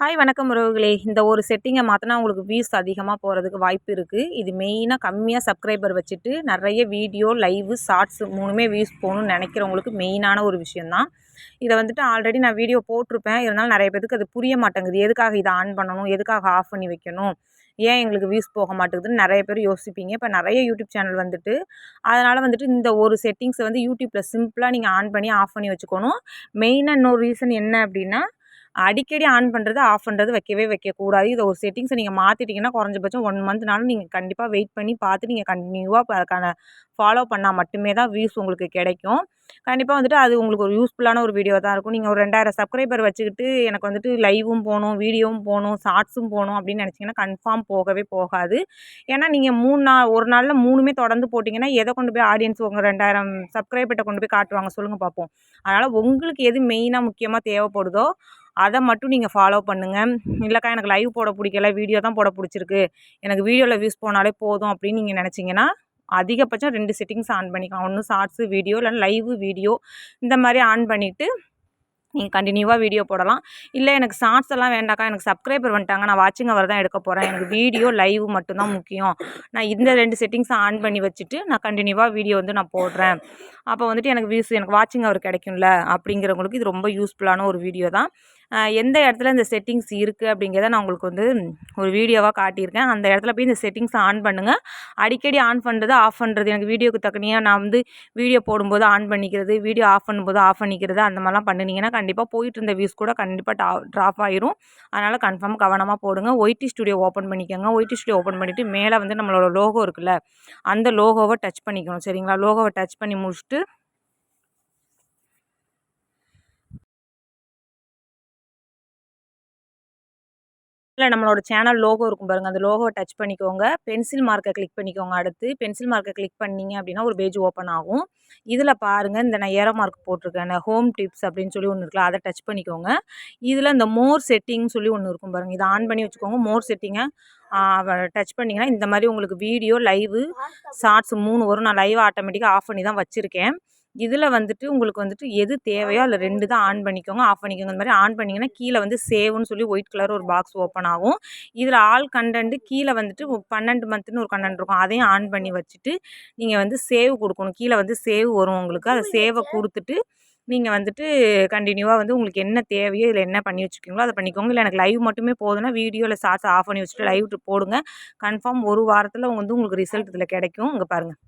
Hi வணக்கம் உறவுகளே. இந்த ஒரு செட்டிங்கை மாற்றினா உங்களுக்கு வியூஸ் அதிகமாக போகிறதுக்கு வாய்ப்பு இருக்குது இது மெயினாக கம்மியாக சப்ஸ்கிரைபர் வச்சுட்டு நிறைய வீடியோ லைவு ஷார்ட்ஸ் மூணுமே வியூஸ் போகணும்னு நினைக்கிறவங்களுக்கு மெயினான ஒரு விஷயந்தான் இதை வந்துட்டு ஆல்ரெடி நான் வீடியோ போட்டிருப்பேன். இருந்தாலும் நிறைய பேருக்கு அது புரிய மாட்டேங்குது. எதுக்காக இதை ஆன் பண்ணணும்? எதுக்காக ஆஃப் பண்ணி வைக்கணும்? ஏன் எங்களுக்கு வியூஸ் போக மாட்டேங்குதுன்னு நிறைய பேர் யோசிப்பீங்க. இப்போ நிறைய யூடியூப் சேனல் வந்துட்டு அதனால் வந்துட்டு இந்த ஒரு செட்டிங்ஸை வந்து யூடியூப்பில் சிம்பிளாக நீங்கள் ஆன் பண்ணி ஆஃப் பண்ணி வச்சுக்கணும். மெயினாக இன்னொரு ரீசன் என்ன அப்படின்னா அடிக்கடி ஆன் பண்ணுறது ஆஃப் பண்ணுறது வைக்கவே வைக்கக்கூடாது. இதை ஒரு செட்டிங்ஸை நீங்கள் மாற்றிட்டிங்கன்னா குறைஞ்சபட்சம் ஒன் மந்த்னாலும் நீங்கள் கண்டிப்பாக வெயிட் பண்ணி பார்த்து நீங்கள் கண்டினியூவாக அதுக்கான ஃபாலோ பண்ணால் மட்டுமே தான் வியூஸ் உங்களுக்கு கிடைக்கும். கண்டிப்பாக வந்துட்டு அது உங்களுக்கு ஒரு யூஸ்ஃபுல்லான ஒரு வீடியோ தான் இருக்கும். நீங்கள் ஒரு ரெண்டாயிரம் சப்ஸ்கிரைபர் வச்சுக்கிட்டு எனக்கு வந்துட்டு லைவும் போகணும் வீடியோவும் போகணும் ஷார்ட்ஸும் போகணும் அப்படின்னு நினச்சிங்கன்னா கன்ஃபார்ம் போகவே போகாது. ஏன்னா நீங்கள் மூணு நாள் ஒரு நாளில் மூணுமே தொடர்ந்து போட்டிங்கன்னா எதை கொண்டு போய் ஆடியன்ஸ் உங்கள் ரெண்டாயிரம் சப்ஸ்கிரைபர்கிட்ட கொண்டு போய் காட்டுவாங்க சொல்லுங்கள் பார்ப்போம் அதனால் உங்களுக்கு எது மெயினாக முக்கியமாக தேவைப்படுதோ அதை மட்டும் நீங்கள் ஃபாலோ பண்ணுங்கள் இல்லைக்கா எனக்கு லைவ் போட பிடிக்கல வீடியோ தான் போட பிடிச்சிருக்கு. எனக்கு வீடியோவில் வியூஸ் போனாலே போதும் அப்படின்னு நீங்கள் நினச்சிங்கன்னா அதிகபட்சம் ரெண்டு செட்டிங்ஸ் ஆன் பண்ணிக்கலாம். ஒன்று ஷார்ட்ஸு வீடியோ இல்லைன்னா லைவு வீடியோ இந்த மாதிரி ஆன் பண்ணிவிட்டு நீங்கள் கண்டினியூவாக வீடியோ போடலாம். இல்லை எனக்கு ஷார்ட்ஸ் எல்லாம் வேண்டாக்கா எனக்கு சப்ஸ்கிரைபர் வந்துட்டாங்க நான் வாட்சிங் அவர் தான் எடுக்க போகிறேன் எனக்கு வீடியோ லைவ் மட்டும்தான் முக்கியம். நான் இந்த ரெண்டு செட்டிங்ஸை ஆன் பண்ணி வச்சுட்டு நான் கண்டினியூவாக வீடியோ வந்து நான் போடுறேன். அப்போ வந்துட்டு எனக்கு வியூஸ் எனக்கு வாட்சிங் அவர் கிடைக்கும்ல அப்படிங்கிறவங்களுக்கு இது ரொம்ப யூஸ்ஃபுல்லான ஒரு வீடியோ தான். எந்த இடத்துல இந்த செட்டிங்ஸ் இருக்குது அப்படிங்கிறத நான் உங்களுக்கு வந்து ஒரு வீடியோவாக காட்டியிருக்கேன். அந்த இடத்துல போய் இந்த செட்டிங்ஸை ஆன் பண்ணுங்கள் அடிக்கடி ஆன் பண்ணுறது ஆஃப் பண்ணுறது எனக்கு வீடியோக்கு தக்கனியாக நான் வந்து வீடியோ போடும்போது ஆன் பண்ணிக்கிறது வீடியோ ஆஃப் பண்ணும்போது ஆஃப் பண்ணிக்கிறது அந்த மாதிரிலாம் பண்ணினீங்கன்னா கண்டிப்பாக போயிட்டு இருந்த வியூஸ் கூட கண்டிப்பாக டா ட்ராப் ஆயிரும். அதனால் கன்ஃபார்ம் கவனமாக போடுங்க. ஒயிட்டி ஸ்டுடியோ ஓப்பன் பண்ணிக்கோங்க. ஒயிட்டி ஸ்டுடியோ ஓப்பன் பண்ணிவிட்டு மேலே வந்து நம்மளோட லோகோ இருக்குல்ல அந்த லோகோவை டச் பண்ணிக்கணும். சரிங்களா? லோகோவை டச் பண்ணி முடிச்சுட்டு இல்லை நம்மளோட சேனல் லோகோ இருக்கும் பாருங்கள் அந்த லோகோவை டச் பண்ணிக்கோங்க. பென்சில் மார்க்கை கிளிக் பண்ணிக்கோங்க அடுத்து. பென்சில் மார்க்கை கிளிக் பண்ணிங்க அப்படின்னா ஒரு பேஜ் ஓப்பன் ஆகும். இதில் பாருங்கள் இந்த நான் ஏரோ மார்க் போட்டிருக்கேன் ஹோம் டிப்ஸ் அப்படின்னு சொல்லி ஒன்று இருக்குல்ல அதை டச் பண்ணிக்கோங்க. இதில் இந்த மோர் செட்டிங்னு சொல்லி ஒன்று இருக்கும் பாருங்கள் இதை ஆன் பண்ணி வச்சுக்கோங்க. மோர் செட்டிங்கை டச் பண்ணிங்கன்னா இந்த மாதிரி உங்களுக்கு வீடியோ லைவு ஷார்ட்ஸ் மூணு வரும். நான் லைவ் ஆட்டோமேட்டிக்காக ஆஃப் பண்ணி தான் வச்சுருக்கேன். இதில் வந்துட்டு உங்களுக்கு வந்துட்டு எது தேவையோ அதில் ரெண்டு தான் ஆன் பண்ணிக்கோங்க ஆஃப் பண்ணிக்கோங்க. இந்த மாதிரி ஆன் பண்ணிங்கன்னா கீழே வந்து சேவ்னு சொல்லி ஒயிட் கலர் ஒரு பாக்ஸ் ஓப்பன் ஆகும். இதில் ஆல் கண்டென்ட்டு கீழே வந்துட்டு பன்னெண்டு மந்த்துன்னு ஒரு கண்டென்ட் இருக்கும். அதையும் ஆன் பண்ணி வச்சுட்டு நீங்கள் வந்து சேவ் கொடுக்கணும். கீழே வந்து சேவ் வரும் உங்களுக்கு. அதை சேவை கொடுத்துட்டு நீங்கள் வந்துட்டு கண்டினியூவாக வந்து உங்களுக்கு என்ன தேவையோ இதில் என்ன பண்ணி வச்சுருக்கீங்களோ அதை பண்ணிக்கோங்க. இல்லை எனக்கு லைவ் மட்டுமே போதுன்னா வீடியோவில் ஷார்ட்ஸ் ஆஃப் பண்ணி வச்சுட்டு லைவ் போடுங்க. கன்ஃபார்ம் ஒரு வாரத்தில் வந்து உங்களுக்கு ரிசல்ட் இதில் கிடைக்கும். இங்கே பாருங்கள்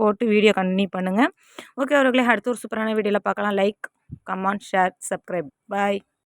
போட்டு வீடியோ கண்டினியூ பண்ணுங்கள் ஓகே அவர்களே அடுத்த ஒரு சூப்பரான வீடியோவில் பார்க்கலாம். Like comment share subscribe bye